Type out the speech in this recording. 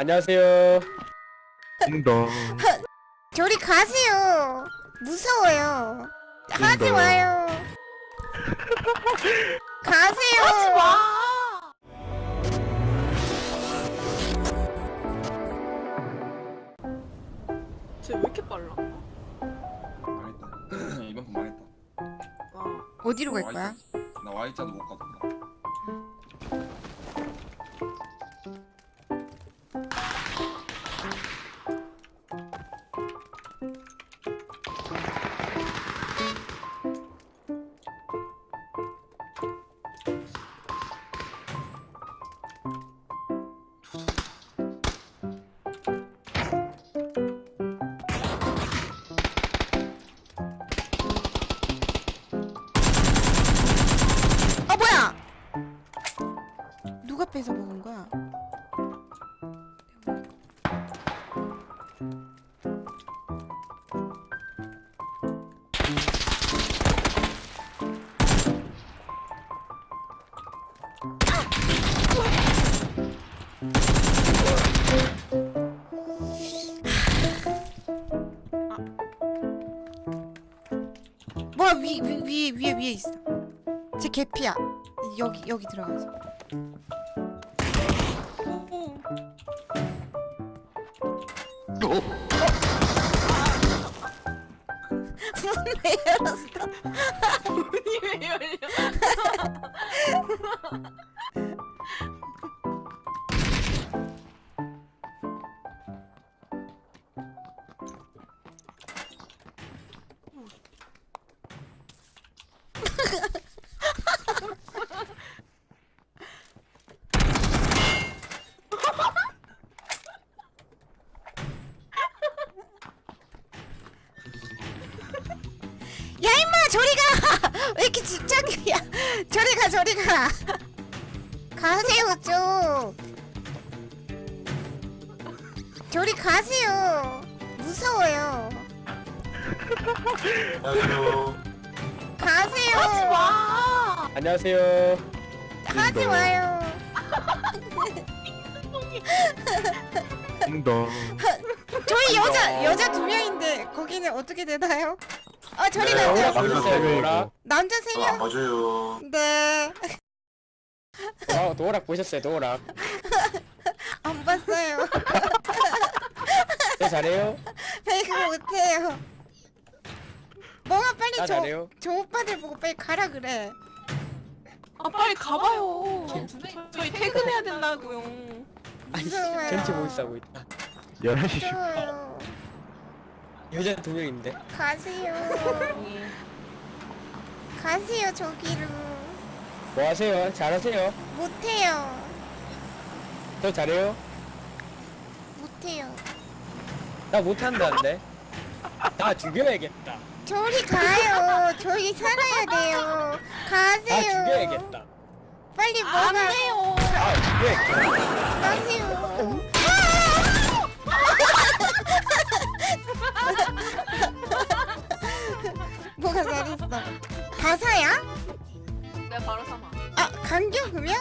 안녕하세요. 딩동 저리 가세요. 무서워요. 하지. 마요. 가세요. 하지 마. 쟤왜 이렇게 빨라? 망했다. 이번 판 망했다. 아, 어디로 갈 거야? 나 Y자도 못 가던 다. 뭐야 위, 위, 위에 위에 위에 있어. 제 개피야. 여기 여기 들어가서. 문왜 열었어? 문이 왜 열려? 가! 왜 이렇게 집착이야? 저리 가 저리 가. 가세요 좀. 저리 가세요. 무서워요. 가세요. 하지 마. 안녕하세요. 하지 마요. 저희 여자 여자 두 명인데 거기는 어떻게 되나요? 아 저리 네, 가세요. 오락 보셨어요, 노락? 남자 세 안 명. 봐줘요. 네. 어, 노락 보셨어요, 노락. 안 봤어요. 저 잘해요? 배그 못해요. 뭐가 빨리 나 저, 잘해요? 저 오빠들 보고 빨리 가라 그래. 아 빨리 가봐요. 김- 저희 퇴근해야 된다고요. 아니, 무서워요. 전체 모의사고 있다. 11시 무서워요. 여자 두 명인데. 가세요. 가세요 저기로. 뭐 하세요? 잘하세요? 못해요. 저 잘해요? 못해요. 나 못한다는데. 나 죽여야겠다. 저리 가요. 저기 살아야 돼요. 나 가세요. 죽여야겠다. 빨리 안 뭐가 돼요. 아, 죽여야겠다. 가세요. 가? 가사야? 내가 바로 삼아. 아 강경 그면?